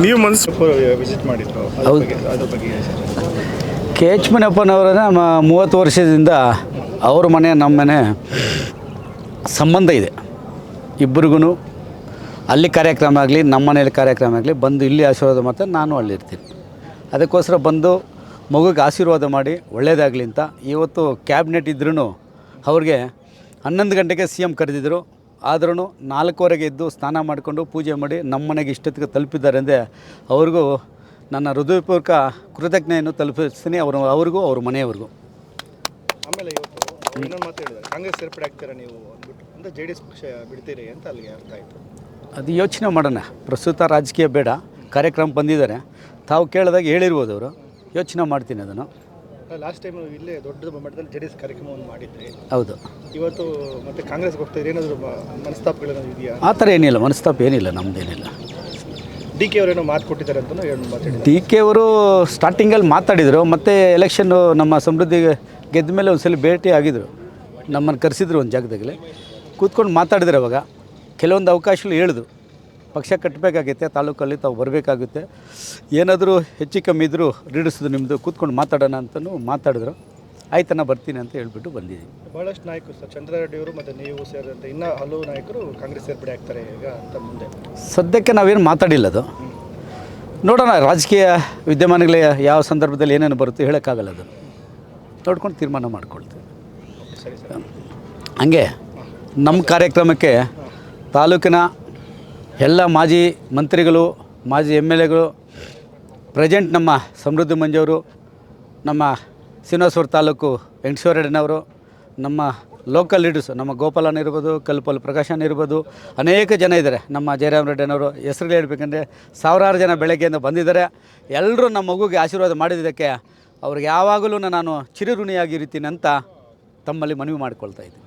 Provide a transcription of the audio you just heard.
ನೀವು ಮನಸ್ಸು ವಿಸಿಟ್ ಮಾಡಿದ್ರು ಹೌದು. ಕೆ ಎಚ್ ಮುನಿಯಪ್ಪನವರನ್ನ ಮ ಮೂವತ್ತು ವರ್ಷದಿಂದ ಅವ್ರ ಮನೆ ನಮ್ಮ ಮನೆ ಸಂಬಂಧ ಇದೆ. ಇಬ್ಬರಿಗೂ ಅಲ್ಲಿ ಕಾರ್ಯಕ್ರಮ ಆಗಲಿ ನಮ್ಮ ಮನೇಲಿ ಕಾರ್ಯಕ್ರಮ ಆಗಲಿ ಬಂದು ಇಲ್ಲಿ ಆಶೀರ್ವಾದ ಮಾಡ್ತಾ ನಾನು ಅಲ್ಲಿರ್ತೀನಿ ಅದಕ್ಕೋಸ್ಕರ ಬಂದು ಮಗುಗೆ ಆಶೀರ್ವಾದ ಮಾಡಿ ಒಳ್ಳೆಯದಾಗಲಿ ಅಂತ ಇವತ್ತು ಕ್ಯಾಬಿನೆಟ್ ಇದ್ರೂ ಅವ್ರಿಗೆ ಹನ್ನೊಂದು ಗಂಟೆಗೆ ಸಿ ಎಂ ಕರೆದಿದ್ದರು ಆದ್ರೂ ನಾಲ್ಕುವರೆಗೆ ಎದ್ದು ಸ್ನಾನ ಮಾಡಿಕೊಂಡು ಪೂಜೆ ಮಾಡಿ ನಮ್ಮ ಮನೆಗೆ ಇಷ್ಟೊತ್ತಿಗೆ ತಲುಪಿದ್ದಾರೆ ಅಂದರೆ ಅವ್ರಿಗೂ ನನ್ನ ಹೃದಯಪೂರ್ವಕ ಕೃತಜ್ಞೆಯನ್ನು ತಲುಪಿಸ್ತೀನಿ ಅವರು ಅವ್ರಿಗೂ ಅವ್ರ ಮನೆಯವ್ರಿಗೂ. ಆಮೇಲೆ ಇವತ್ತು ಇನ್ನೊಂದು ಮಾತು ಹೇಳಿದ್ರೆ ಕಾಂಗ್ರೆಸ್ ಸೇರ್ಪಡೆ ಆಗ್ತೀರಾ ನೀವು ಅಂದ್ಬಿಟ್ಟು? ಅಂದ್ರೆ ಜೆ ಡಿ ಎಸ್ ಪಕ್ಷ ಬಿಡ್ತೀರಿ ಅಂತ ಅಲ್ಲಿಗೆ ಅರ್ಥ ಆಯಿತು. ಅದು ಯೋಚನೆ ಮಾಡೋಣ. ಪ್ರಸ್ತುತ ರಾಜಕೀಯ ಬೇಡ. ಕಾರ್ಯಕ್ರಮ ಬಂದಿದ್ದಾರೆ. ತಾವು ಕೇಳಿದಾಗ ಹೇಳಿರ್ಬೋದು ಅವರು. ಯೋಚನೆ ಮಾಡ್ತೀನಿ ಅದನ್ನು. ಲಾಸ್ಟ್ ಟೈಮ್ ಇಲ್ಲೇ ದೊಡ್ಡ ಮಟ್ಟದಲ್ಲಿ ಜೆ ಡಿ ಎಸ್ ಕಾರ್ಯಕ್ರಮವನ್ನು ಮಾಡಿದ್ರಿ. ಹೌದು. ಇವತ್ತು ಮತ್ತೆ ಕಾಂಗ್ರೆಸ್ ಹೋಗ್ತಿದ್ರೆ ಏನಾದರೂ ಮನಸ್ತಾಪಗಳೇನಾದ್ರು ಇದೆಯಾ? ಆ ಥರ ಏನಿಲ್ಲ ಮನಸ್ತಾಪ ಏನಿಲ್ಲ ನಮ್ದೇನಿಲ್ಲ. ಡಿ ಕೆ ಅವರೇನೋ ಮಾತು ಕೊಟ್ಟಿದ್ದಾರೆ ಅಂತಲೂ ಹೇಳಿ ಮಾತಾಡಿದ್ದಾರೆ ಡಿ ಕೆ ಅವರು ಸ್ಟಾರ್ಟಿಂಗಲ್ಲಿ ಮಾತಾಡಿದರು ಮತ್ತು ಎಲೆಕ್ಷನ್ನು ನಮ್ಮ ಸಮೃದ್ಧಿ ಗೆದ್ದ ಮೇಲೆ ಒಂದು ಸಲ ಭೇಟಿ ಆಗಿದ್ರು. ನಮ್ಮನ್ನು ಕರೆಸಿದ್ರು ಒಂದು ಜಾಗದಾಗಲೇ. ಕೂತ್ಕೊಂಡು ಮಾತಾಡಿದ್ರು ಅವಾಗ. ಕೆಲವೊಂದು ಅವಕಾಶಗಳು ಹೇಳಿದ್ರು. ಪಕ್ಷ ಕಟ್ಟಬೇಕಾಗುತ್ತೆ ತಾಲೂಕಲ್ಲಿ ತಾವು ಬರಬೇಕಾಗುತ್ತೆ. ಏನಾದರೂ ಹೆಚ್ಚು ಕಮ್ಮಿ ಇದ್ದರೂ ರೀಡಿಸೋದು ನಿಮ್ಮದು ಕೂತ್ಕೊಂಡು ಮಾತಾಡೋಣ ಅಂತಲೂ ಮಾತಾಡಿದ್ರು. ಆಯ್ತಣ್ಣ ಬರ್ತೀನಿ ಅಂತ ಹೇಳ್ಬಿಟ್ಟು ಬಂದಿದ್ದೀನಿ. ಬಹಳಷ್ಟು ನಾಯಕರು ಸರ್ ಚಂದ್ರಾರೆಡ್ಡಿಯವರು ಮತ್ತು ನೀವು ಸೇರಿದಂತೆ ಇನ್ನೂ ಹಲವು ನಾಯಕರು ಕಾಂಗ್ರೆಸ್ ಸೇರ್ಪಡೆ ಆಗ್ತಾರೆ ಈಗ ಅಂತ ಮುಂದೆ. ಸದ್ಯಕ್ಕೆ ನಾವೇನು ಮಾತಾಡಿಲ್ಲ ಅದು. ನೋಡೋಣ ರಾಜಕೀಯ ವಿದ್ಯಮಾನಗಳೇ ಯಾವ ಸಂದರ್ಭದಲ್ಲಿ ಏನೇನು ಬರುತ್ತೆ ಹೇಳೋಕ್ಕಾಗಲ್ಲ ಅದು. ನೋಡ್ಕೊಂಡು ತೀರ್ಮಾನ ಮಾಡ್ಕೊಳ್ತೀವಿ. ಸರಿ ಸರ್. ಹಂಗೆ ನಮ್ಮ ಕಾರ್ಯಕ್ರಮಕ್ಕೆ ತಾಲೂಕಿನ ಎಲ್ಲ ಮಾಜಿ ಮಂತ್ರಿಗಳು, ಮಾಜಿ ಎಂ ಎಲ್ ಎಗಳು ಪ್ರೆಸೆಂಟ್ ನಮ್ಮ ಸಮೃದ್ಧಿ ಮಂಜವರು, ನಮ್ಮ ಶ್ರೀನಿವಾಸಪುರ ತಾಲೂಕು ವೆಂಕಟೇಶ್ವರಣ್ಣವರು ನಮ್ಮ ಲೋಕಲ್ ಲೀಡರ್ಸ್ ನಮ್ಮ ಗೋಪಾಲನ್ ಇರ್ಬೋದು, ಕಲ್ಪಲ್ ಪ್ರಕಾಶನ್ ಇರ್ಬೋದು, ಅನೇಕ ಜನ ಇದ್ದಾರೆ. ನಮ್ಮ ಜಯರಾಮ್ ರೆಡ್ಡಿನವರು ಹೆಸರು ಹೇಳ್ಬೇಕಂದ್ರೆ ಸಾವಿರಾರು ಜನ ಬೆಳಗ್ಗೆಯಿಂದ ಬಂದಿದ್ದಾರೆ. ಎಲ್ಲರೂ ನಮ್ಮ ಮಗುಗೆ ಆಶೀರ್ವಾದ ಮಾಡಿದ್ದಕ್ಕೆ ಅವ್ರಿಗೆ ಯಾವಾಗಲೂ ನಾನು ಚಿರಋಣಿಯಾಗಿರ್ತೀನಿ ಅಂತ ತಮ್ಮಲ್ಲಿ ಮನವಿ ಮಾಡಿಕೊಳ್ತಾ ಇದ್ದೀನಿ.